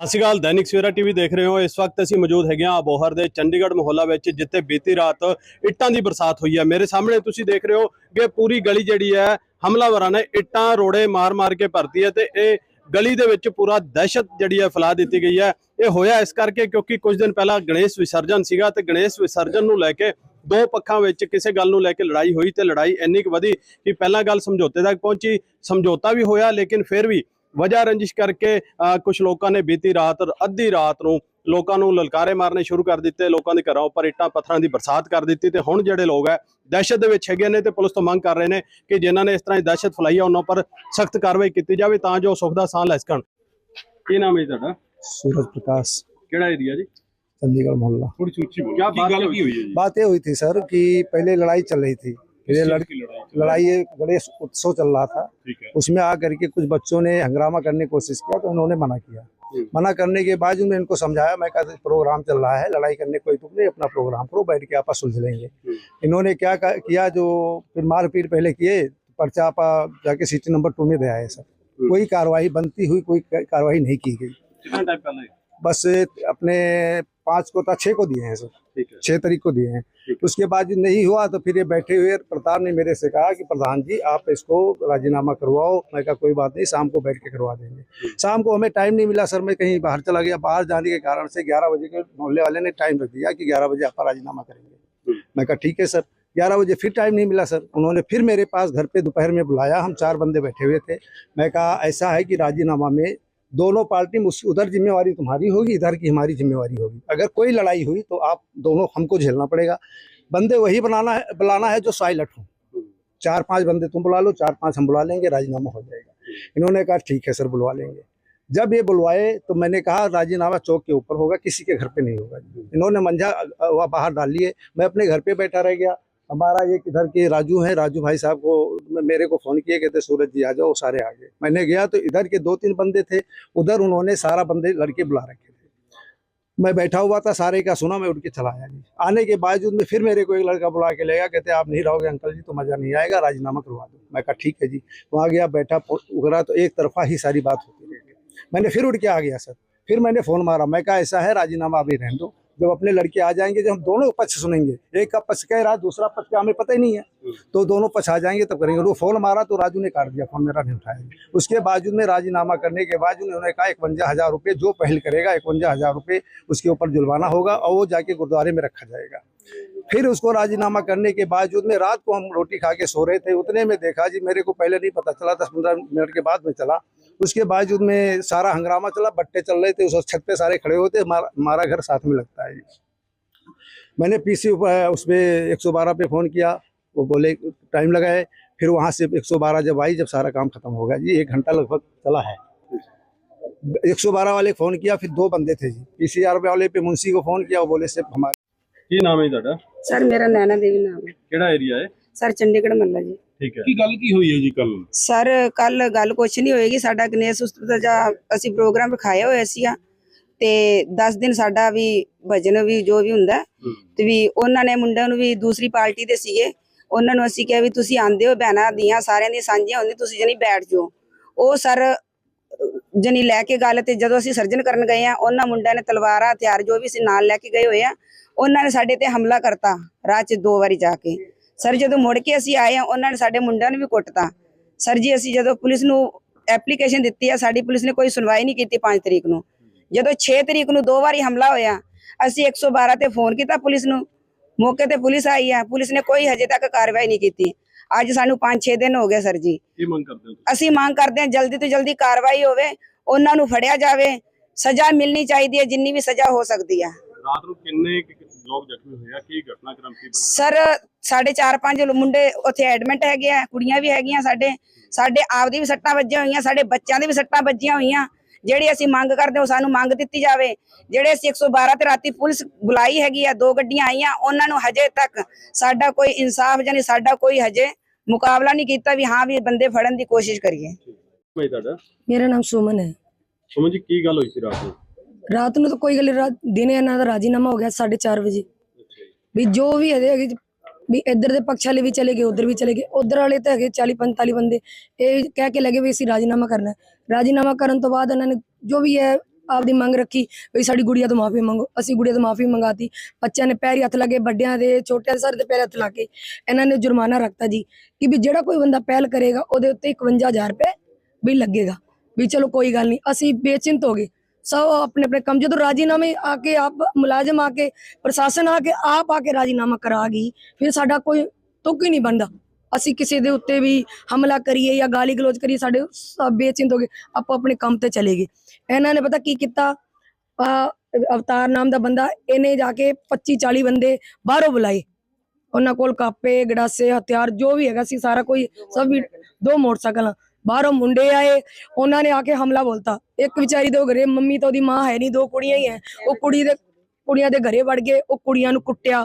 ਸਤਿ ਸ਼੍ਰੀ ਅਕਾਲ, ਦੈਨਿਕ ਸਵੇਰਾ ਟੀਵੀ ਦੇਖ ਰਹੇ ਹੋ। ਇਸ ਵਕਤ ਅਸੀਂ ਮੌਜੂਦ ਹੈਗੇ ਹਾਂ ਅਬੋਹਰ ਦੇ ਚੰਡੀਗੜ੍ਹ ਮੁਹੱਲਾ ਵਿੱਚ, ਜਿੱਥੇ ਬੀਤੀ ਰਾਤ ਇੱਟਾਂ ਦੀ ਬਰਸਾਤ ਹੋਈ ਹੈ। ਮੇਰੇ ਸਾਹਮਣੇ ਤੁਸੀਂ ਦੇਖ ਰਹੇ ਹੋ ਕਿ ਪੂਰੀ ਗਲੀ ਜਿਹੜੀ ਹੈ, ਹਮਲਾਵਰਾਂ ਨੇ ਇੱਟਾਂ ਰੋੜੇ ਮਾਰ-ਮਾਰ ਕੇ ਭਰਤੀ ਹੈ ਤੇ ਇਹ ਗਲੀ ਦੇ ਵਿੱਚ ਪੂਰਾ ਦਹਿਸ਼ਤ ਜਿਹੜੀ ਹੈ ਫੈਲਾ ਦਿੱਤੀ ਗਈ ਹੈ। ਇਹ ਹੋਇਆ ਇਸ ਕਰਕੇ ਕਿਉਂਕਿ ਕੁਝ ਦਿਨ ਪਹਿਲਾਂ ਗਣੇਸ਼ ਵਿਸਰਜਨ ਸੀਗਾ ਤੇ ਗਣੇਸ਼ ਵਿਸਰਜਨ ਨੂੰ ਲੈ ਕੇ ਦੋ ਪੱਖਾਂ ਵਿੱਚ ਕਿਸੇ ਗੱਲ ਨੂੰ ਲੈ ਕੇ ਲੜਾਈ ਹੋਈ ਤੇ ਲੜਾਈ ਇੰਨੀ ਕੁ ਵਧੀ ਕਿ ਪਹਿਲਾਂ ਗੱਲ ਸਮਝੌਤੇ ਤੱਕ ਪਹੁੰਚੀ। ਸਮਝੌਤਾ ਵੀ ਹੋਇਆ ਲੇਕਿਨ ਫਿਰ ਵੀ ਵਜ੍ਹਾ ਰੰਜਿਸ਼ ਕਰਕੇ ਕੁਝ ਲੋਕਾਂ ਨੇ ਬੀਤੀ ਰਾਤ ਅੱਧੀ ਰਾਤ ਨੂੰ ਲੋਕਾਂ ਨੂੰ ਲਲਕਾਰੇ ਮਾਰਨੇ ਸ਼ੁਰੂ ਕਰ ਦਿੱਤੇ ਲੋਕਾਂ ਦੇ ਘਰਾਂ ਉੱਪਰ ਇੱਟਾਂ ਪੱਥਰਾਂ ਦੀ ਬਰਸਾਤ ਕਰ ਦਿੱਤੀ ਤੇ ਹੁਣ ਜਿਹੜੇ ਲੋਕ ਹੈ ਦਹਿਸ਼ਤ ਦੇ ਵਿੱਚ ਹੈਗੇ ਨੇ ਤੇ ਪੁਲਿਸ ਤੋਂ ਮੰਗ ਕਰ ਰਹੇ ਨੇ ਕਿ ਜਿਨ੍ਹਾਂ ਨੇ ਇਸ ਤਰ੍ਹਾਂ ਦੀ ਦਹਿਸ਼ਤ ਫੈਲਾਈ ਹੈ ਉਹਨਾਂ ਉੱਪਰ ਸਖਤ ਕਾਰਵਾਈ ਕੀਤੀ ਜਾਵੇ ਤਾਂ ਜੋ ਸੁੱਖ ਦਾ ਸਾਹ ਲੈ ਸਕਣ ਕੀ ਨਾਮ ਹੈ ਜੀ ਤੁਹਾਡਾ सूरज प्रकाश ਕਿਹੜਾ ਏਰੀਆ ਜੀ चंडीगढ़ मोहल्ला ਥੋੜੀ ਉੱਚੀ ਬੋਲੋ ਕੀ ਗੱਲ ਕੀ ਹੋਈ ਹੈ ਜੀ बात ये हुई थी सर कि पहले लड़ाई चल रही थी फिर ये लड़, की लड़ाई लड़ाई ये गणेश उत्सव चल रहा था ठीक है उसमें आ करके कुछ बच्चों ने हंगामा करने की कोशिश किया तो उन्होंने मना किया। मना करने के बाद उन्होंने इनको समझाया मैं कहा प्रोग्राम चल रहा है लड़ाई करने कोई तुम नहीं अपना प्रोग्राम करो बैठ के आपस सुलझ लेंगे हम्म। इन्होंने क्या किया जो फिर मारपीट पहले किए पर्चा आपा जाके सिटी नंबर टू में दे आए सर हम्म। कोई कार्रवाई बनती हुई कोई कार्रवाई नहीं की गई बस अपने पाँच को था छः को दिए हैं सर। छह तारीख को दिए हैं। उसके बाद जो नहीं हुआ तो फिर ये बैठे हुए प्रताप ने मेरे से कहा कि प्रधान जी आप इसको राजीनामा करवाओ। मैं कहा कोई बात नहीं शाम को बैठ के करवा देंगे। शाम को हमें टाइम नहीं मिला सर मैं कहीं बाहर चला गया। बाहर जाने के कारण से ग्यारह बजे के मोहल्ले वाले ने टाइम रख दिया कि ग्यारह बजे आप राजीनामा करेंगे। मैं कहा ठीक है सर। ग्यारह बजे फिर टाइम नहीं मिला सर। उन्होंने फिर मेरे पास घर पे दोपहर में बुलाया। हम चार बंदे बैठे हुए थे। मैं कहा ऐसा है कि राजीनामा में दोनों पार्टी उधर जिम्मेवारी तुम्हारी होगी, इधर की हमारी जिम्मेवारी होगी। अगर कोई लड़ाई हुई तो आप दोनों हमको झेलना पड़ेगा। बंदे वही बनाना है, बुलाना है जो साइलट हो। चार पाँच बंदे तुम बुला लो, चार पाँच हम बुला लेंगे, राजीनामा हो जाएगा। इन्होंने कहा, ठीक है सर, बुलवा लेंगे। जब ये बुलवाए तो मैंने कहा, राजीनामा चौक के ऊपर होगा, किसी के घर पे नहीं होगा। इन्होंने मंझा बाहर डाल लिए। मैं अपने घर पे बैठा रह गया। हमारा एक इधर के राजू है, राजू भाई साहब को मेरे को फ़ोन किए, कहते, सूरज जी, आ जाओ, सारे आ गए। मैंने गया तो इधर के दो तीन बंदे थे, उधर उन्होंने सारा बंदे लड़के बुला रखे थे। मैं बैठा हुआ था, सारे का सुना, मैं उठ के चला आया जी। आने के बावजूद में फिर मेरे को एक लड़का बुला के ले गया, कहते, आप नहीं रहोगे, अंकल जी तो मज़ा नहीं आएगा, राजीनामा करवा दो। मैं कहा, ठीक है जी। वहाँ गया, बैठा उगरा तो एक तरफा ही सारी बात होती रह मैंने फिर उठ के आ गया, सर। फिर मैंने फ़ोन मारा, मैं कहा, ऐसा है, राजीनामा अभी रहने दो। जब अपने लड़के आ जाएँगे, जब हम दोनों पक्ष सुनेंगे, एक का पक्ष कह रहा दूसरा पक्ष का हमें पता ही नहीं है। तो दोनों पक्ष आ जाएँगे, तब करेंगे। वो फ़ोन मारा तो राजू ने काट दिया, फ़ोन मेरा नहीं उठाया। उसके बावजूद में राजीनामा करने के बाद उन्होंने कहा, इकवंजा हज़ार रुपये जो पहल करेगा, इकवंजा हज़ार रुपये उसके ऊपर जुलवाना होगा और वो जाके गुरुद्वारे में रखा जाएगा। फिर उसको राजीनामा करने के बावजूद में रात को हम रोटी खा के सो रहे थे। उतने में देखा, जी, मेरे को पहले नहीं पता चला, दस पंद्रह मिनट के बाद में चला। उसके बावजूद में सारा हंगामा चला बट्टे चल रहे थे उस छत पे सारे खड़े होते हमारा हमारा घर साथ में लगता है जी मैंने पीसी उस पर एक सौ बारह पे फ़ोन किया वो बोले टाइम लगाए फिर वहाँ से एक सौ बारह जब आई जब सारा काम खत्म हो गया जी एक घंटा लगभग चला है एक सौ बारह वाले फ़ोन किया फिर दो बंदे थे जी पी वाले पे मुंशी को फ़ोन किया वो बोले से हमारे ਕੀ ਨਾਮ ਹੈ ਜੀ ਤੁਹਾਡਾ ਸਰ ਮੇਰਾ ਨੈਣਾ ਦੇਵੀ ਨਾਮ ਹੈ ਕਿਹੜਾ ਏਰੀਆ ਹੈ ਸਰ ਚੰਡੀਗੜ੍ਹ ਮੱਲਾ ਜੀ ਠੀਕ ਹੈ। ਕੀ ਗੱਲ ਕੀ ਹੋਈ ਹੈ ਜੀ ਕੱਲ ਸਰ ਕੱਲ ਗੱਲ ਕੁਛ ਨਹੀਂ ਹੋਏਗੀ। ਸਾਡਾ ਗਣੇਸ਼ ਉਤਸਵ ਦਾ ਜਾਂ ਅਸੀਂ ਪ੍ਰੋਗਰਾਮ ਰਖਾਇਆ ਹੋਇਆ ਸੀ ਤੇ 10 ਦਿਨ ਸਾਡਾ ਵੀ ਭਜਨ ਵੀ ਜੋ ਵੀ ਹੁੰਦਾ ਹੈ, ਤੇ ਵੀ ਉਹਨਾਂ ਨੇ ਮੁੰਡਿਆਂ ਨੂੰ ਵੀ ਦੂਸਰੀ ਪਾਰਟੀ ਦੇ ਸੀਗੇ। ਉਹਨਾਂ ਨੂੰ ਅਸੀਂ ਕਿਹਾ ਵੀ ਤੁਸੀਂ ਆਂਦੇ ਹੋ ਭੈਣਾਂ ਦੀਆਂ ਸਾਰਿਆਂ ਦੀਆਂ ਸਾਂਝੀਆਂ ਹੁੰਦੀਆਂ ਤੁਸੀਂ ਜਣੀ ਬੈਠ ਜਾਓ। ਉਹ ਸਰ ਜਣੀ ਲੈ ਕੇ ਗੱਲ ਤੇ ਜਦੋਂ ਅਸੀਂ ਸਰਜਨ ਕਰਨ ਗਏ ਆ ਉਹਨਾਂ ਮੁੰਡਿਆਂ ਨੇ ਤਲਵਾਰਾਂ ਹਥਿਆਰ ਜੋ ਵੀ ਸੀ ਨਾਲ ਲੈ ਕੇ ਗਏ ਹੋਏ ਆ ਉਹਨਾਂ ਨੇ ਸਾਡੇ ਤੇ ਹਮਲਾ ਕਰਤਾ ਰਾਹ 'ਚ ਦੋ ਵਾਰੀ ਜਾ ਕੇ। ਸਰ ਜਦੋਂ ਮੁੜ ਕੇ ਅਸੀਂ ਆਏ ਆ ਉਹਨਾਂ ਨੇ ਸਾਡੇ ਮੁੰਡਿਆਂ ਨੂੰ ਵੀ ਕੁੱਟਤਾ। ਸਰ ਜੀ ਅਸੀਂ ਜਦੋਂ ਪੁਲਿਸ ਨੂੰ ਐਪਲੀਕੇਸ਼ਨ ਦਿੱਤੀ ਆ ਸਾਡੀ ਪੁਲਿਸ ਨੇ ਕੋਈ ਸੁਣਵਾਈ ਨਹੀਂ ਕੀਤੀ 5 ਤਰੀਕ ਨੂੰ। ਜਦੋਂ 6 ਤਰੀਕ ਨੂੰ ਦੋ ਵਾਰੀ ਹਮਲਾ ਹੋਇਆ ਅਸੀਂ 112 ਤੇ ਫੋਨ ਕੀਤਾ ਪੁਲਿਸ ਨੂੰ। ਮੌਕੇ ਤੇ ਪੁਲਿਸ ਆਈ ਆ ਪੁਲਿਸ ਨੇ ਕੋਈ ਹਜੇ ਤੱਕ ਕਾਰਵਾਈ ਨਹੀਂ ਕੀਤੀ। ਅੱਜ ਸਾਨੂੰ 5-6 ਦਿਨ ਹੋ ਗਏ ਸਰ ਜੀ। ਕੀ ਮੰਗ ਕਰਦੇ ਹੋ ਅਸੀਂ ਮੰਗ ਕਰਦੇ ਹਾਂ ਜਲਦੀ ਤੋਂ ਜਲਦੀ ਕਾਰਵਾਈ ਹੋਵੇ ਉਹਨਾਂ ਨੂੰ ਫੜਿਆ ਜਾਵੇ। ਸਜ਼ਾ ਮਿਲਣੀ ਚਾਹੀਦੀ ਹੈ ਜਿੰਨੀ ਵੀ ਸਜ਼ਾ ਹੋ ਸਕਦੀ ਹੈ ਰਾਤ ਨੂੰ ਕਿੰਨੇ ਲੋਕ ਜ਼ਖਮੀ ਹੋਏ ਆ ਕੀ ਘਟਨਾਕ੍ਰਮ ਸੀ ਬਣਿਆ? ਸਰ ਸਾਡੇ 4-5 ਮੁੰਡੇ ਉੱਥੇ ਐਡਮਿਟ ਹੈਗੇ ਆ ਕੁੜੀਆਂ ਵੀ ਹੈਗੀਆਂ ਸਾਡੇ। ਸਾਡੇ ਆਪਦੀ ਵੀ ਸੱਟਾਂ ਵੱਜੀਆਂ ਹੋਈਆਂ ਸਾਡੇ ਬੱਚਿਆਂ ਦੀ ਵੀ ਸੱਟਾਂ ਵੱਜੀਆਂ ਹੋਈਆਂ। ਜਿਹੜੀ ਅਸੀਂ ਮੰਗ ਕਰਦੇ ਹਾਂ ਉਹ ਸਾਨੂੰ ਮੰਗ ਦਿੱਤੀ ਜਾਵੇ। ਜਿਹੜੇ ਅਸੀਂ 112 ਤੇ ਰਾਤੀ ਪੁਲਿਸ ਬੁਲਾਈ ਹੈਗੀ ਆ ਦੋ ਗੱਡੀਆਂ ਆਈਆਂ ਉਹਨਾਂ ਨੂੰ ਹਜੇ ਤੱਕ ਸਾਡਾ ਕੋਈ ਇਨਸਾਫ ਜਾਨੀ ਸਾਡਾ ਕੋਈ ਹਜੇ ਮੁਕਾਬਲਾ ਨਹੀਂ ਕੀਤਾ ਵੀ ਹਾਂ ਵੀ ਬੰਦੇ ਫੜਨ ਦੀ ਕੋਸ਼ਿਸ਼ ਕਰੀਏ। ਮੈਂ ਤੁਹਾਡਾ? ਮੇਰਾ ਨਾਮ ਸੁਮਨ ਹੈ। ਸਮਝ ਕੀ ਗੱਲ ਹੋਈ ਸੀ ਰਾਤ ਨੂੰ? ਰਾਤ ਨੂੰ ਤਾਂ ਕੋਈ ਗੱਲ ਨੀ, ਰਾਤ ਦਿਨੇ ਇਹਨਾਂ ਦਾ ਰਾਜੀਨਾਮਾ ਹੋ ਗਿਆ 4:30 ਵਜੇ। ਵੀ ਜੋ ਵੀ ਹੈਗੇ ਹੈਗੇ ਵੀ ਇੱਧਰ ਦੇ ਪਕਸ਼ ਵਾਲੇ ਵੀ ਚਲੇ ਗਏ ਉੱਧਰ ਵੀ ਚਲੇ ਗਏ ਉਧਰ ਵਾਲੇ ਤਾਂ ਹੈਗੇ 40 45 ਬੰਦੇ। ਇਹ ਕਹਿ ਕੇ ਲੱਗੇ ਵੀ ਅਸੀਂ ਰਾਜੀਨਾਮਾ ਕਰਨਾ ਹੈ। ਰਾਜੀਨਾਮਾ ਕਰਨ ਤੋਂ ਬਾਅਦ ਇਹਨਾਂ ਨੇ ਜੋ ਵੀ ਹੈ ਆਪਦੀ ਮੰਗ ਰੱਖੀ ਵੀ ਸਾਡੀ ਗੁੜੀਆ ਤੋਂ ਮਾਫੀ ਮੰਗੋ। ਅਸੀਂ ਗੁੜੀਆ ਤੋਂ ਮਾਫੀ ਮੰਗਾਤੀ। ਬੱਚਿਆਂ ਨੇ ਪੈਰੀ ਹੱਥ ਲੱਗੇ ਵੱਡਿਆਂ ਦੇ ਛੋਟਿਆਂ ਦੇ ਸਾਰੇ ਦੇ ਪੈਰ ਹੱਥ ਲਾ ਕੇ ਇਹਨਾਂ ਨੇ ਜੁਰਮਾਨਾ ਰੱਖਤਾ ਜੀ ਕਿ ਵੀ ਜਿਹੜਾ ਕੋਈ ਬੰਦਾ ਪਹਿਲ ਕਰੇਗਾ ਉਹਦੇ ਉੱਤੇ 51000 ਰੁਪਏ ਵੀ ਲੱਗੇਗਾ। ਵੀ ਚਲੋ ਕੋਈ ਗੱਲ ਨਹੀਂ ਅਸੀਂ ਬੇਚਿੰਤ ਹੋ ਗਏ। ਸਭ ਆਪਣੇ ਆਪਣੇ ਕੰਮ, ਜਦੋਂ ਰਾਜੀਨਾਮੇ ਆ ਕੇ ਆਪ ਮੁਲਾਜ਼ਮ ਆ ਕੇ, ਪ੍ਰਸ਼ਾਸਨ ਆ ਕੇ ਆਪ ਆ ਕੇ ਰਾਜੀਨਾਮਾ ਕਰਾ ਗਈ, ਫਿਰ ਸਾਡਾ ਕੋਈ ਤੁਕ ਹੀ ਨਹੀਂ ਬਣਦਾ। ਅਸੀਂ ਕਿਸੇ ਦੇ ਉੱਤੇ ਵੀ ਹਮਲਾ ਕਰੀਏ ਜਾਂ ਗਾਲੀ ਗਲੋਚ ਕਰੀਏ, ਸਾਡੇ ਸਭ ਬੇਚਿੰਤ ਹੋ ਗਏ, ਆਪਾਂ ਆਪਣੇ ਕੰਮ ਤੇ ਚਲੇ ਗਏ। ਇਹਨਾਂ ਨੇ ਪਤਾ ਕੀ ਕੀਤਾ? ਅਵਤਾਰ ਨਾਮ ਦਾ ਬੰਦਾ, ਇਹਨੇ ਜਾ ਕੇ 25 40 ਬੰਦੇ ਬਾਹਰੋਂ ਬੁਲਾਏ। ਉਹਨਾਂ ਕੋਲ ਕਾਪੇ, ਗੜਾਸੇ, ਹਥਿਆਰ, ਜੋ ਵੀ ਹੈਗਾ ਸੀ, ਸਾਰਾ ਕੋਈ ਸਭ ਵੀ, ਦੋ ਮੋਟਰਸਾਈਕਲ। ਬਾਹਰੋਂ ਮੁੰਡੇ ਆਏ ਉਹਨਾਂ ਨੇ ਆ ਕੇ ਹਮਲਾ ਬੋਲਤਾ। ਇੱਕ ਵਿਚਾਰੀ ਦੇ ਉਹ ਘਰੇ ਮੰਮੀ ਤਾਂ ਉਹਦੀ ਮਾਂ ਹੈ ਨਹੀਂ ਦੋ ਕੁੜੀਆਂ ਹੀ ਹੈ। ਉਹ ਕੁੜੀ ਦੇ ਕੁੜੀਆਂ ਦੇ ਘਰੇ ਵੜ ਗਏ ਉਹ ਕੁੜੀਆਂ ਨੂੰ ਕੁੱਟਿਆ।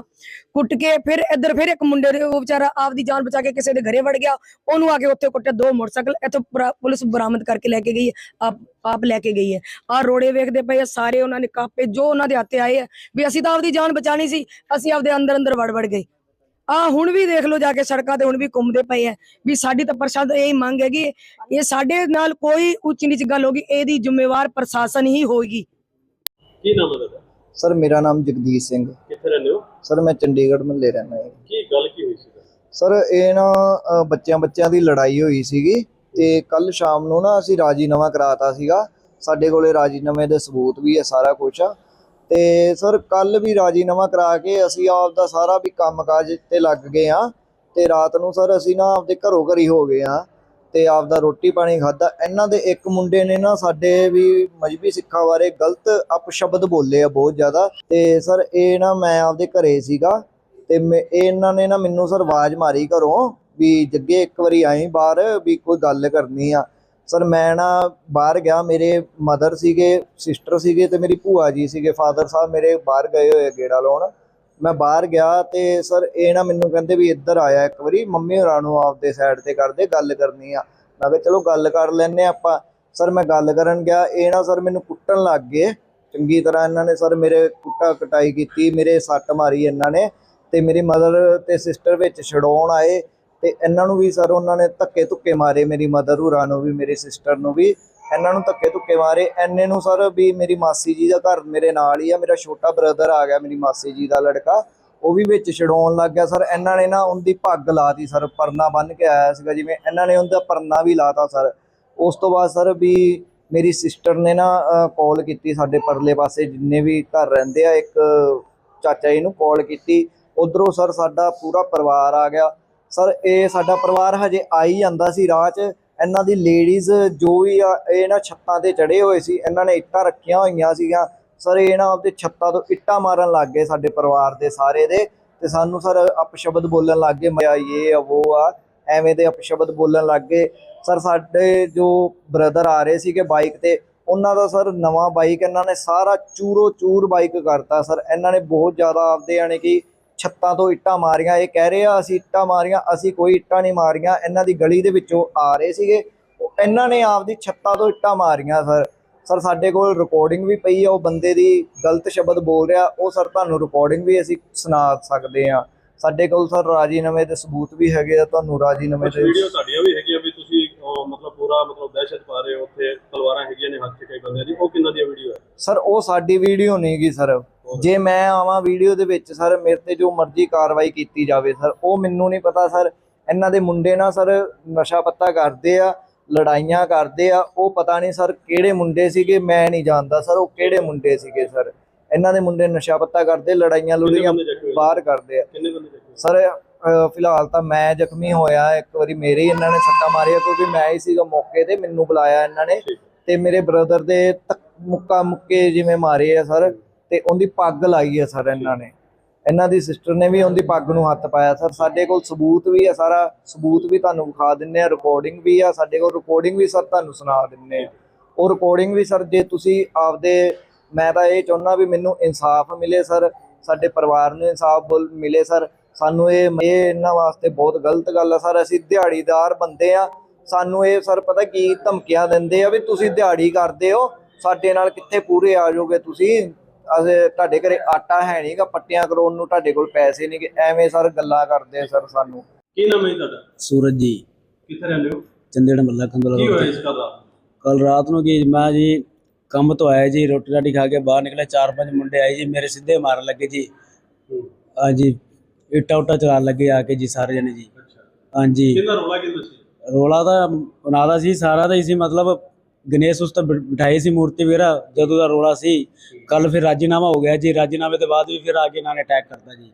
ਕੁੱਟ ਕੇ ਫਿਰ ਇੱਧਰ ਫਿਰ ਇੱਕ ਮੁੰਡੇ ਦੇ ਉਹ ਵਿਚਾਰਾ ਆਪਦੀ ਜਾਨ ਬਚਾ ਕੇ ਕਿਸੇ ਦੇ ਘਰੇ ਵੜ ਗਿਆ। ਉਹਨੂੰ ਆ ਕੇ ਉੱਥੇ ਕੁੱਟਿਆ ਦੋ ਮੋਟਰਸਾਈਕਲ ਇੱਥੋਂ ਪੁਲਿਸ ਬਰਾਮਦ ਕਰਕੇ ਲੈ ਕੇ ਗਈ ਹੈ। ਆਪ ਆਪ ਲੈ ਕੇ ਗਈ ਹੈ। ਆ ਰੋੜੇ ਵੇਖਦੇ ਪਏ ਆ, ਸਾਰੇ ਉਹਨਾਂ ਨੇ ਕਾਪੇ ਜੋ ਉਹਨਾਂ ਦੇ ਹੱਥੇ ਆਏ ਆ ਵੀ ਅਸੀਂ ਤਾਂ ਆਪਦੀ ਜਾਨ ਬਚਾਣੀ ਸੀ ਅਸੀਂ ਆਪਦੇ ਅੰਦਰ ਅੰਦਰ ਵੜ ਵੜ ਗਏ। ਆ ਹੁਣ ਵੀ ਦੇਖ ਲਓ ਜਾ ਕੇ ਸੜਕਾਂ ਤੇ ਹੁਣ ਵੀ ਘੁੰਮਦੇ ਪਏ ਆ। ਵੀ ਸਾਡੀ ਤਾਂ ਪ੍ਰਸ਼ਾਦ ਇਹ ਮੰਗ ਹੈਗੀ ਇਹ ਸਾਡੇ ਨਾਲ ਕੋਈ ਉੱਚ ਨੀਚ ਗੱਲ ਹੋਗੀ ਇਹਦੀ ਜ਼ਿੰਮੇਵਾਰ ਪ੍ਰਸ਼ਾਸਨ ਹੀ ਹੋਏਗੀ। ਕੀ ਨਾਮ ਹੈ ਤੁਹਾਡਾ? ਸਰ ਮੇਰਾ ਨਾਮ ਜਗਦੀਸ਼ ਸਿੰਘ। ਕਿੱਥੇ ਰਹਿੰਦੇ ਹੋ? ਸਰ ਮੈਂ ਚੰਡੀਗੜ੍ਹ ਮਹੱਲੇ ਰਹਿੰਦਾ ਹਾਂ। ਕੀ ਗੱਲ ਕੀ ਹੋਈ ਸੀ? ਸਰ ਇਹ ਨਾ ਬੱਚਿਆਂ ਬੱਚਿਆਂ ਦੀ ਲੜਾਈ ਹੋਈ ਸੀਗੀ ਤੇ ਕੱਲ ਸ਼ਾਮ ਨੂੰ ਨਾ ਅਸੀਂ ਰਾਜੀਨਾਮਾ ਕਰਾਤਾ ਸੀਗਾ। ਸਾਡੇ ਕੋਲੇ ਰਾਜੀਨਾਮੇ ਦੇ ਸਬੂਤ ਵੀ ਹੈ ਸਾਰਾ ਕੁਝ ਆ। ਤੇ ਸਰ, ਕੱਲ ਵੀ ਰਾਜੀਨਾਮਾ ਕਰਾ ਕੇ ਅਸੀਂ ਆਪ ਦਾ ਸਾਰਾ ਵੀ ਕੰਮਕਾਜ ਤੇ ਲੱਗ ਗਏ ਆ ਤੇ ਰਾਤ ਨੂੰ ਸਰ ਅਸੀਂ ਨਾ ਆਪਦੇ ਘਰੋਂ ਘਰੀ ਹੋ ਗਏ ਆ ਤੇ ਆਪ ਦਾ ਰੋਟੀ ਪਾਣੀ ਖਾਦਾ ਇਹਨਾਂ ਦੇ ਇੱਕ ਮੁੰਡੇ ਨੇ ਨਾ ਸਾਡੇ ਵੀ ਮਜਬੀ ਸਿੱਖਾਂ ਬਾਰੇ ਗਲਤ ਅਪਸ਼ਬਦ ਬੋਲੇ ਆ ਬਹੁਤ ਜ਼ਿਆਦਾ ਤੇ ਸਰ ਇਹ ਨਾ ਮੈਂ ਆਪਦੇ ਘਰੇ ਸੀਗਾ ਤੇ ਮੈਂ, ਇਹਨਾਂ ਨੇ ਨਾ ਮੈਨੂੰ ਸਰ ਆਵਾਜ਼ ਮਾਰੀ ਘਰੋਂ ਵੀ ਜੱਗੇ ਇੱਕ ਵਾਰੀ ਆਈ ਬਾਹਰ ਵੀ ਕੋਈ ਗੱਲ ਕਰਨੀ ਆ। ਸਰ, ਮੈਂ ਨਾ ਬਾਹਰ ਗਿਆ, ਮੇਰੇ ਮਦਰ ਸੀਗੇ ਸਿਸਟਰ ਸੀਗੇ ਤੇ ਮੇਰੀ ਭੂਆ ਜੀ ਸੀਗੇ। ਫਾਦਰ ਸਾਹਿਬ ਮੇਰੇ ਬਾਹਰ ਗਏ ਹੋਏ ਗੇੜਾ ਲਾਉਣ। ਮੈਂ ਬਾਹਰ ਗਿਆ ਤੇ ਸਰ, ਇਹ ਨਾ ਮੈਨੂੰ ਕਹਿੰਦੇ ਵੀ ਇੱਧਰ ਆਇਆ ਇੱਕ ਵਾਰੀ, ਮੰਮੀ ਹੋਰਾਂ ਨੂੰ ਆਪਦੇ ਸਾਈਡ ਤੇ ਕਰਦੇ ਗੱਲ ਕਰਨੀ ਆ। ਮੈਂ ਕਿਹਾ ਚਲੋ ਗੱਲ ਕਰ ਲੈਨੇ ਆ ਆਪਾਂ। ਸਰ, ਮੈਂ ਗੱਲ ਕਰਨ ਗਿਆ, ਇਹ ਨਾ ਸਰ ਮੈਨੂੰ ਕੁੱਟਣ ਲੱਗ ਗਏ। ਚੰਗੀ ਤਰ੍ਹਾਂ ਇਹਨਾਂ ਨੇ ਸਰ ਮੇਰੇ ਕੁੱਟਾ ਕਟਾਈ ਕੀਤੀ, ਮੇਰੇ ਸੱਟ ਮਾਰੀ ਇਹਨਾਂ ਨੇ ਤੇ ਮੇਰੀ ਮਦਰ ਤੇ ਸਿਸਟਰ ਵਿੱਚ ਛਡਾਉਣ ਆਏ। ਤੇ ਇਹਨਾਂ ਨੂੰ ਵੀ ਸਰ ਉਹਨਾਂ ਨੇ ਧੱਕੇ ਧੁੱਕੇ ਮਾਰੇ ਮੇਰੀ ਮਦਰ ਹੋਰਾਂ ਨੂੰ ਵੀ, ਮੇਰੀ ਸਿਸਟਰ ਨੂੰ ਵੀ। ਇਹਨਾਂ ਨੂੰ ਧੱਕੇ ਧੁੱਕੇ ਮਾਰੇ। ਐਨੇ ਨੂੰ ਸਰ ਵੀ ਮੇਰੀ ਮਾਸੀ ਜੀ ਦਾ ਘਰ ਮੇਰੇ ਨਾਲ ਹੀ ਆ। ਮੇਰਾ ਛੋਟਾ ਬ੍ਰਦਰ ਆ ਗਿਆ ਮੇਰੀ ਮਾਸੀ ਜੀ ਦਾ ਲੜਕਾ। ਉਹ ਵੀ ਵਿੱਚ ਛਡਾਉਣ ਲੱਗ ਗਿਆ ਸਰ। ਇਹਨਾਂ ਨੇ ਨਾ ਉਹਦੀ ਪੱਗ ਲਾਤੀ ਸਰ। ਪਰਨਾ ਬੰਨ ਕੇ ਆਇਆ ਸੀਗਾ ਜਿਵੇਂ ਇਹਨਾਂ ਨੇ ਉਹਦਾ ਪਰਨਾ ਵੀ ਲਾਤਾ ਸਰ। ਉਸ ਤੋਂ ਬਾਅਦ ਸਰ ਵੀ ਮੇਰੀ ਸਿਸਟਰ ਨੇ ਨਾ ਕਾਲ ਕੀਤੀ ਸਾਡੇ ਪਰਲੇ ਪਾਸੇ ਜਿੰਨੇ ਵੀ ਘਰ ਰਹਿੰਦੇ ਆ। ਇੱਕ ਚਾਚਾ ਜੀ ਨੂੰ ਕਾਲ ਕੀਤੀ। ਉਧਰੋਂ ਸਰ ਸਾਡਾ ਪੂਰਾ ਪਰਿਵਾਰ ਆ ਗਿਆ। ਸਰ, ਇਹ ਸਾਡਾ ਪਰਿਵਾਰ ਹਜੇ ਆਈ ਜਾਂਦਾ ਸੀ ਰਾਹ 'ਚ। ਇਹਨਾਂ ਦੀ ਲੇਡੀਜ਼ ਜੋ ਵੀ ਆ, ਇਹ ਨਾ ਛੱਤਾਂ ਤੇ ਚੜੇ ਹੋਏ ਸੀ। ਇਹਨਾਂ ਨੇ ਇੱਟਾਂ ਰੱਖੀਆਂ ਹੋਈਆਂ ਸੀਗੀਆਂ। ਸਰ, ਇਹ ਨਾ ਆਪਦੇ ਛੱਤਾਂ ਤੋਂ ਇੱਟਾਂ ਮਾਰਨ ਲੱਗ ਗਏ ਸਾਡੇ ਪਰਿਵਾਰ ਦੇ ਸਾਰੇ ਦੇ। ਤੇ ਸਾਨੂੰ ਸਰ, ਅਪਸ਼ਬਦ ਬੋਲਣ ਲੱਗ ਗਏ ਮੈਂ ਇਹ ਆ ਉਹ ਆ। ਐਵੇਂ ਦੇ ਅਪਸ਼ਬਦ ਬੋਲਣ ਲੱਗ ਗਏ। ਸਰ, ਸਾਡੇ ਜੋ ਬ੍ਰਦਰ ਆ ਰਹੇ ਸੀਗੇ ਬਾਈਕ ਤੇ, ਉਹਨਾਂ ਦਾ ਸਰ ਨਵਾਂ ਬਾਈਕ ਇਹਨਾਂ ਨੇ ਸਾਰਾ ਚੂਰੋ ਚੂਰ ਬਾਈਕ ਕਰਤਾ। ਸਰ, ਇਹਨਾਂ ਨੇ ਬਹੁਤ ਜ਼ਿਆਦਾ ਆਪਦੇ, ਯਾਨੀ ਕਿ ਛੱਤਾਂ ਤੋਂ ਇੱਟਾਂ ਮਾਰੀਆਂ ਇਹ ਕਹਿ ਰਹੇ ਆ ਅਸੀਂ ਇੱਟਾਂ ਮਾਰੀਆਂ ਅਸੀਂ ਕੋਈ ਇੱਟਾਂ ਨਹੀਂ ਮਾਰੀਆਂ ਇਹਨਾਂ ਦੀ ਗਲੀ ਦੇ ਵਿੱਚੋਂ ਆ ਰਹੇ ਸੀਗੇ। ਇਹਨਾਂ ਨੇ ਆਪਦੀ ਛੱਤਾਂ ਤੋਂ ਇੱਟਾਂ ਮਾਰੀਆਂ ਸਰ। ਸਰ ਸਾਡੇ ਕੋਲ ਰਿਕਾਰਡਿੰਗ ਵੀ ਪਈ ਆ ਉਹ ਬੰਦੇ ਦੀ ਗਲਤ ਸ਼ਬਦ ਬੋਲ ਰਿਹਾ ਉਹ ਸਰ ਤੁਹਾਨੂੰ ਰਿਕਾਰਡਿੰਗ ਵੀ ਅਸੀਂ ਸੁਣਾ ਸਕਦੇ ਆ। ਸਾਡੇ ਕੋਲ ਸਰ ਰਾਜੀਨਾਮੇ ਦੇ ਸਬੂਤ ਵੀ ਹੈਗੇ ਆ ਤੁਹਾਨੂੰ ਰਾਜੀਨਾਮੇ ਦੇ ਵੀਡੀਓ ਤੁਹਾਡੀਆਂ ਵੀ ਹੈਗੀਆਂ ਵੀ ਤੁਸੀਂ ਮਤਲਬ ਪੂਰਾ ਮਤਲਬ ਦਹਿਸ਼ਤ ਪਾ ਰਹੇ ਹੋ ਉੱਥੇ ਤਲਵਾਰਾਂ ਹੈਗੀਆਂ ਨੇ ਹੱਥ 'ਚ ਕਈ ਬੰਦਿਆਂ ਦੀ ਉਹ ਕਿੰਨਾ ਦੀ ਵੀਡੀਓ ਹੈ ਸਰ ਉਹ ਸਾਡੀ ਵੀਡੀਓ ਨਹੀਂ ਗੀ ਸਰ। ਜੇ ਮੈਂ ਆਵਾਂ ਵੀਡੀਓ ਦੇ ਵਿੱਚ ਸਰ ਮੇਰੇ ਤੇ ਜੋ ਮਰਜ਼ੀ ਕਾਰਵਾਈ ਕੀਤੀ ਜਾਵੇ ਸਰ ਉਹ ਮੈਨੂੰ ਨਹੀਂ ਪਤਾ ਸਰ ਇਹਨਾਂ ਦੇ ਮੁੰਡੇ ਨਾ ਸਰ ਨਸ਼ਾ ਪੱਤਾ ਕਰਦੇ ਆ ਲੜਾਈਆਂ ਕਰਦੇ ਆ ਉਹ ਪਤਾ ਨਹੀਂ ਸਰ ਕਿਹੜੇ ਮੁੰਡੇ ਸੀਗੇ ਮੈਂ ਨਹੀਂ ਜਾਣਦਾ ਸਰ ਉਹ ਕਿਹੜੇ ਮੁੰਡੇ ਸੀਗੇ ਸਰ ਇਹਨਾਂ ਦੇ ਮੁੰਡੇ ਨਸ਼ਾ ਪੱਤਾ ਕਰਦੇ ਲੜਾਈਆਂ ਲੁੜੀਆਂ? ਬਾਹਰ ਕਰਦੇ ਆ? ਸਰ ਫਿਲਹਾਲ ਤਾਂ ਮੈਂ ਜ਼ਖਮੀ ਹੋਇਆ ਇੱਕ ਵਾਰੀ ਮੇਰੇ ਹੀ ਇਹਨਾਂ ਨੇ ਸੱਟਾਂ ਮਾਰੀਆਂ ਕਿਉਂਕਿ ਮੈਂ ਹੀ ਸੀਗਾ ਮੌਕੇ ਤੇ ਮੈਨੂੰ ਬੁਲਾਇਆ ਇਹਨਾਂ ਨੇ ਤੇ ਮੇਰੇ ਬ੍ਰਦਰ ਦੇ ਮੁੱਕਾ ਮੁੱਕੇ ਜਿਵੇਂ ਮਾਰੇ ਆ ਸਰ ਤੇ ਉਹਦੀ ਪੱਗ ਲਾਈ ਹੈ ਸਰ ਇਹਨਾਂ ਨੇ। ਇਹਨਾਂ ਦੀ ਸਿਸਟਰ ਨੇ ਵੀ ਉਹਦੀ ਪੱਗ ਨੂੰ ਹੱਥ ਪਾਇਆ। ਸਰ, ਸਾਡੇ ਕੋਲ ਸਬੂਤ ਵੀ ਹੈ ਸਾਰਾ ਸਬੂਤ ਵੀ ਤੁਹਾਨੂੰ ਵਿਖਾ ਦਿੰਨੇ ਆ ਰਿਕਾਰਡਿੰਗ ਵੀ ਆ। ਸਾਡੇ ਕੋਲ ਰਿਕਾਰਡਿੰਗ ਵੀ ਸਰ ਤੁਹਾਨੂੰ ਸੁਣਾ ਦਿੰਨੇ ਆ। ਉਹ ਰਿਕਾਰਡਿੰਗ ਵੀ ਸਰ, ਜੇ ਤੁਸੀਂ ਆਪਦੇ, ਮੈਂ ਤਾਂ ਇਹ ਚਾਹੁੰਦਾ ਵੀ ਮੈਨੂੰ ਇਨਸਾਫ ਮਿਲੇ ਸਰ, ਸਾਡੇ ਪਰਿਵਾਰ ਨੂੰ ਇਨਸਾਫ ਮਿਲੇ ਸਰ। ਸਾਨੂੰ ਇਹ ਇਹ ਇਹਨਾਂ ਵਾਸਤੇ ਬਹੁਤ ਗਲਤ ਗੱਲ ਆ ਸਰ। ਅਸੀਂ ਦਿਹਾੜੀਦਾਰ ਬੰਦੇ ਆ। ਸਾਨੂੰ ਇਹ ਸਰ ਪਤਾ ਕੀ ਧਮਕੀਆਂ ਦਿੰਦੇ ਆ ਵੀ ਤੁਸੀਂ ਦਿਹਾੜੀ ਕਰਦੇ ਹੋ, ਸਾਡੇ ਨਾਲ ਕਿੱਥੇ ਪੂਰੇ ਆ ਜਾਓਗੇ ਤੁਸੀਂ? ਅਸੀਂ ਤੁਹਾਡੇ ਘਰੇ ਆਟਾ ਹੈ ਨਹੀਂਗਾ ਪੱਟੀਆਂ ਕਰਾਉਣ ਨੂੰ ਤੁਹਾਡੇ ਕੋਲ ਪੈਸੇ ਨਹੀਂਗੇ ਐਵੇਂ ਸਰ ਗੱਲਾਂ ਕਰਦੇ ਆ ਸਰ ਸਾਨੂੰ। ਕੀ ਨਾਮ ਹੈ ਜੀ ਤੁਹਾਡਾ? ਸੂਰਜ ਜੀ। ਕਿੱਥੇ ਰਹਿੰਦੇ ਹੋ? ਚੰਦੇੜ ਮੱਲਾ ਕੰਦਲਾ ਕੀ ਹੋਇਆ ਇਸ ਦਾ? ਕੱਲ ਰਾਤ ਨੂੰ ਕੀ ਮੈਂ ਜੀ ਕੰਮ ਤੋਂ ਆਇਆ ਜੀ ਰੋਟੀ ਰਾਟੀ ਖਾ ਕੇ ਬਾਹਰ ਨਿਕਲੇ ਚਾਰ ਪੰਜ ਮੁੰਡੇ ਆਏ ਜੀ ਮੇਰੇ ਸਿੱਧੇ ਮਾਰਨ ਲੱਗੇ ਜੀ। ਹਾਂਜੀ ਇੱਟਾ ਉੱਟਾ ਚਲਾਉਣ ਲੱਗੇ ਆ ਕੇ ਜੀ ਸਾਰੇ ਜਣੇ ਜੀ। ਹਾਂਜੀ ਕਿੰਨਾ ਰੋਲਾ ਕਿੰਨਾ ਸੀ ਰੋਲਾ ਤਾਂ ਉਹਨਾਂ ਦਾ ਸੀ ਸਾਰਾ ਦਾ ਹੀ ਸੀ ਮਤਲਬ ਗਣੇਸ਼ ਉਸ ਤੋਂ ਬਿਠਾਈ ਸੀ ਮੂਰਤੀ ਵਗੈਰਾ ਜਦੋਂ ਦਾ ਰੋਲਾ ਸੀ ਕੱਲ ਫਿਰ ਰਾਜੀਨਾਮਾ ਹੋ ਗਿਆ ਜੀ ਰਾਜੀਨਾਮੇ ਤੋਂ ਬਾਅਦ ਵੀ ਫਿਰ ਆ ਕੇ ਇਹਨਾਂ ਨੇ ਅਟੈਕ ਕਰਤਾ ਜੀ।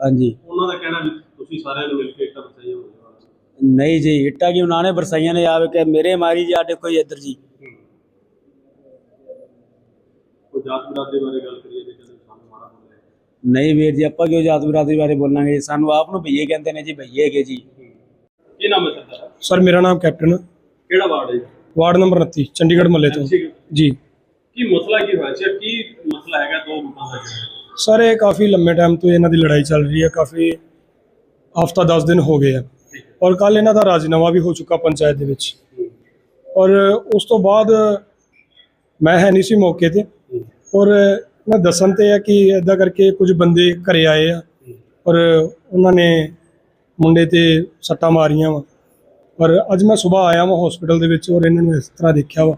ਹਾਂਜੀ। ਉਹਨਾਂ ਦਾ ਕਹਿਣਾ ਵੀ ਤੁਸੀਂ ਸਾਰਿਆਂ ਨੇ ਮਿਲ ਕੇ ਇੱਟਾਂ ਬਚਾਈਆਂ ਹੋਈਆਂ ਨਹੀਂ ਜੀ ਇੱਟਾਂ ਕਿ ਉਹਨਾਂ ਨੇ ਬਰਸਾਈਆਂ ਨੇ ਆਵੇ ਕਿ ਮੇਰੇ ਮਾਰੀ ਜੀ ਆਡੇ ਕੋਈ ਇੱਧਰ ਜੀ। ਕੋਈ ਜਾਤ ਬਰਾਦਰੀ ਬਾਰੇ ਗੱਲ ਕਰੀਏ ਜੇ ਕਹਿੰਦੇ ਸਾਨੂੰ ਮਾੜਾ ਬੋਲਿਆ ਨਹੀਂ ਵੀਰ ਜੀ ਆਪਾਂ ਕਿਉਂ ਜਾਤ ਬਰਾਦਰੀ ਬਾਰੇ ਬੋਲਾਂਗੇ? ਸਾਨੂੰ ਆਪ ਨੂੰ ਭਈਏ ਕਹਿੰਦੇ ਨੇ ਜੀ ਭਈਏ ਹੈਗੇ ਜੀ। ਕੀ ਨਾਮ ਹੈ ਸਰ ਮੇਰਾ ਨਾਮ ਕੈਪਟਨ ਕਿਹੜਾ ਵਾਰਡ ਹੈ ਵਾਰਡ ਨੰਬਰ 29 ਚੰਡੀਗੜ੍ਹ ਮੱਲੇ ਤੋਂ। ਜੀ। ਕੀ ਮਸਲਾ ਕੀ ਹੋਇਆ? ਸੀ ਕੀ ਮਸਲਾ ਹੈਗਾ ਦੋ ਮੁੱਦਾਂ ਦਾ ਸਰ ਇਹ ਕਾਫੀ ਲੰਮੇ ਟਾਈਮ ਤੋਂ ਇਹਨਾਂ ਦੀ ਲੜਾਈ ਚੱਲ ਰਹੀ ਹੈ ਕਾਫੀ ਹਫਤਾ 10 ਦਿਨ ਹੋ ਗਏ ਆ। ਔਰ ਕੱਲ ਇਹਨਾਂ ਦਾ ਰਾਜੀਨਾਮਾ ਵੀ ਹੋ ਚੁੱਕਾ ਪੰਚਾਇਤ ਦੇ ਵਿੱਚ। ਔਰ ਉਸ ਤੋਂ ਬਾਅਦ ਮੈਂ ਹੈ ਨਹੀਂ ਸੀ ਮੌਕੇ ਤੇ। ਔਰ ਮੈਂ ਦੱਸਣ ਤੇ ਆ ਕਿ ਇਦਾਂ ਕਰਕੇ ਕੁਝ ਬੰਦੇ ਘਰੇ ਆਏ ਆ। ਔਰ ਉਹਨਾਂ ਨੇ ਮੁੰਡੇ ਤੇ ਸੱਟਾਂ ਮਾਰੀਆਂ ਵਾ। ਔਰ ਅੱਜ ਮੈਂ ਸਵੇਰ ਆਇਆ ਵਾਂ ਹਸਪੀਟਲ ਦੇ ਵਿੱਚ ਔਰ ਇਹਨਾਂ ਨੂੰ ਇਸ ਤਰ੍ਹਾਂ ਦੇਖਿਆ ਵਾ।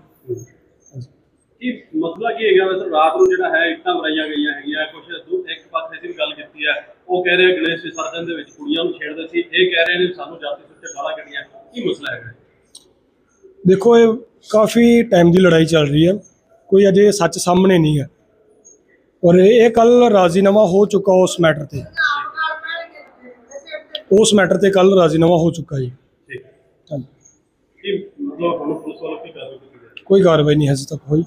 ਕੀ ਮਸਲਾ ਕੀ ਹੈਗਾ? ਵੈਸੇ ਰਾਤ ਨੂੰ ਜਿਹੜਾ ਹੈ ਇੱਟਾਂ ਮਰਾਈਆਂ ਗਈਆਂ ਹੈਗੀਆਂ ਕੁਝ ਇੱਕ ਪਾਸੇ ਦੀ ਵੀ ਗੱਲ ਕੀਤੀ ਹੈ। ਉਹ ਕਹਿ ਰਹੇ ਗਣੇਸ਼ ਵਿਸਰਜਨ ਦੇ ਵਿੱਚ ਕੁੜੀਆਂ ਨੂੰ ਛੇੜਦੇ ਸੀ। ਇਹ ਕਹਿ ਰਹੇ ਨੇ ਸਾਨੂੰ ਜਾਤੀ ਸੁੱਤੇ ਗਾਲਾਂ ਕੱਢੀਆਂ। ਕੀ ਮਸਲਾ ਹੈਗਾ? ਦੇਖੋ ਇਹ ਕਾਫੀ ਟਾਈਮ ਦੀ ਲੜਾਈ ਚੱਲ ਰਹੀ ਹੈ। ਕੋਈ ਅਜੇ ਸੱਚ ਸਾਹਮਣੇ ਨਹੀਂ ਹੈ। ਔਰ ਇਹ ਕੱਲ ਰਾਜ਼ੀਨਾਮਾ ਹੋ ਚੁੱਕਾ ਉਸ ਮੈਟਰ ਤੇ। ਉਸ ਮੈਟਰ ਤੇ ਕੱਲ ਰਾਜ਼ੀਨਾਮਾ ਹੋ ਚੁੱਕਾ ਜੀ ਠੀਕ ਹੈ ਹਾਂਜੀ। ਕੀ ਮਤਲਬ ਹੁਣ ਪੁਲਿਸ ਵੱਲੋਂ ਕੀ ਕਾਰਵਾਈ ਕੀਤੀ ਜਾ ਕੋਈ ਕਾਰਵਾਈ ਨਹੀਂ ਹਜੇ ਤੱਕ ਹੋਈ।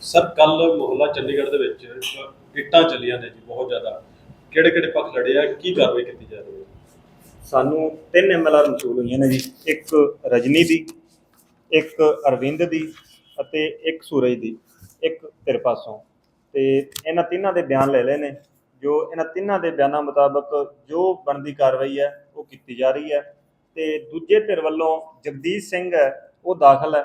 ਸਰ ਕੱਲ ਮੁਹੱਲਾ ਚੰਡੀਗੜ੍ਹ ਦੇ ਵਿੱਚ ਇੱਟਾਂ ਚੱਲੀਆਂ ਨੇ ਜੀ ਬਹੁਤ ਜ਼ਿਆਦਾ। ਕਿਹੜੇ ਕਿਹੜੇ ਪੱਖ ਲੜੇ ਆ? ਕੀ ਕਾਰਵਾਈ ਕੀਤੀ ਜਾ ਰਹੀ ਹੈ? ਸਾਨੂੰ ਤਿੰਨ ਐਮਐਲਆਰ ਮਸੂਲ ਹੋਈਆਂ ਨੇ ਜੀ। ਇੱਕ ਰਜਨੀ ਦੀ ਇੱਕ ਅਰਵਿੰਦ ਦੀ ਅਤੇ ਇੱਕ ਸੂਰਜ ਦੀ ਇੱਕ ਤੇਰੇ ਪਾਸੋਂ ਤੇ ਇਹਨਾਂ ਤਿੰਨਾਂ ਦੇ ਬਿਆਨ ਲੈ ਲਏ ਨੇ। ਜੋ ਇਹਨਾਂ ਤਿੰਨਾਂ ਦੇ ਬਿਆਨਾਂ ਮੁਤਾਬਕ ਜੋ ਬਣਦੀ ਕਾਰਵਾਈ ਹੈ ਉਹ ਕੀਤੀ ਜਾ ਰਹੀ ਹੈ। ਤੇ ਦੂਜੇ ਧਿਰ ਵੱਲੋਂ ਜਗਦੀਸ਼ ਸਿੰਘ ਉਹ ਦਾਖਲ ਹੈ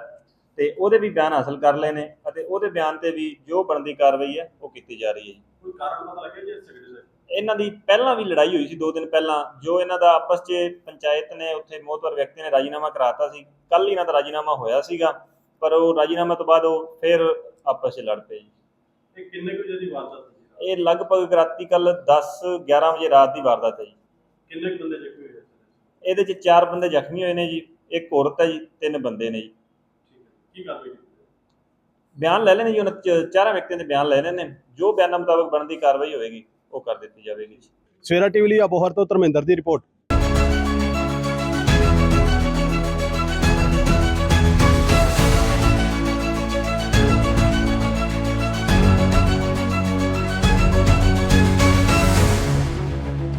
ਤੇ ਉਹਦੇ ਵੀ ਬਿਆਨ ਹਾਸਲ ਕਰ ਲਏ ਨੇ ਅਤੇ ਉਹਦੇ ਬਿਆਨ ਤੇ ਵੀ ਜੋ ਬਣਦੀ ਕਾਰਵਾਈ ਹੈ ਉਹ ਕੀਤੀ ਜਾ ਰਹੀ ਹੈ ਜੀ। ਕੋਈ ਕਾਰਨ ਪਤਾ ਲੱਗਿਆ ਜੀ ਦਾ ਇਹਨਾਂ ਦੀ ਪਹਿਲਾਂ ਵੀ ਲੜਾਈ ਹੋਈ ਸੀ ਦੋ ਦਿਨ ਪਹਿਲਾਂ ਜੋ ਇਹਨਾਂ ਦਾ ਆਪਸ 'ਚ ਪੰਚਾਇਤ ਨੇ ਉੱਥੇ ਮੋਹਤਵਰ ਵਿਅਕਤੀ ਨੇ ਰਾਜੀਨਾਮਾ ਕਰਾਤਾ ਸੀ। ਕੱਲ ਹੀ ਇਹਨਾਂ ਦਾ ਰਾਜੀਨਾਮਾ ਹੋਇਆ ਸੀਗਾ ਪਰ ਉਹ ਰਾਜੀਨਾਮੇ ਤੋਂ ਬਾਅਦ ਉਹ ਫਿਰ ਆਪਸ 'ਚ ਲੜ ਪਏ ਜੀ। ਇਹ ਕਿੰਨੇ ਕੁ ਵਜੇ ਦੀ ਵਾਰਦਾਤ ਸੀ? ਇਹ ਲਗਭਗ ਰਾਤੀ ਕੱਲ 10 11 ਵਜੇ ਰਾਤ ਦੀ ਵਾਰਦਾਤ ਹੈ ਜੀ। ਕਿੰਨੇ ਕੁ ਬੰਦੇ ਜ਼ਖਮੀ ਇਹਦੇ 'ਚ ਚਾਰ ਬੰਦੇ ਜ਼ਖਮੀ ਹੋਏ ਨੇ ਜੀ ਇੱਕ ਔਰਤ ਹੈ ਜੀ ਤਿੰਨ ਬੰਦੇ ਨੇ ਜੀ। ਕੀ ਕਾਰਵਾਈ ਕੀਤੀ ਬਿਆਨ ਲੈ ਲੈਣੇ ਜੀ ਉਹਨਾਂ ਚ- ਚਾਰਾਂ ਵਿਅਕਤੀਆਂ ਦੇ ਬਿਆਨ ਲੈ ਲੈਣੇ ਨੇ। ਜੋ ਬਿਆਨਾਂ ਮੁਤਾਬਕ ਬਣਦੀ ਕਾਰਵਾਈ ਹੋਵੇਗੀ ਉਹ ਕਰ ਦਿੱਤੀ ਜਾਵੇਗੀ ਜੀ। ਸਵੇਰਾ ਟੀਵੀ ਲਈ ਅਬੋਹਰ ਤੋਂ ਧਰਮਿੰਦਰ ਦੀ ਰਿਪੋਰਟ।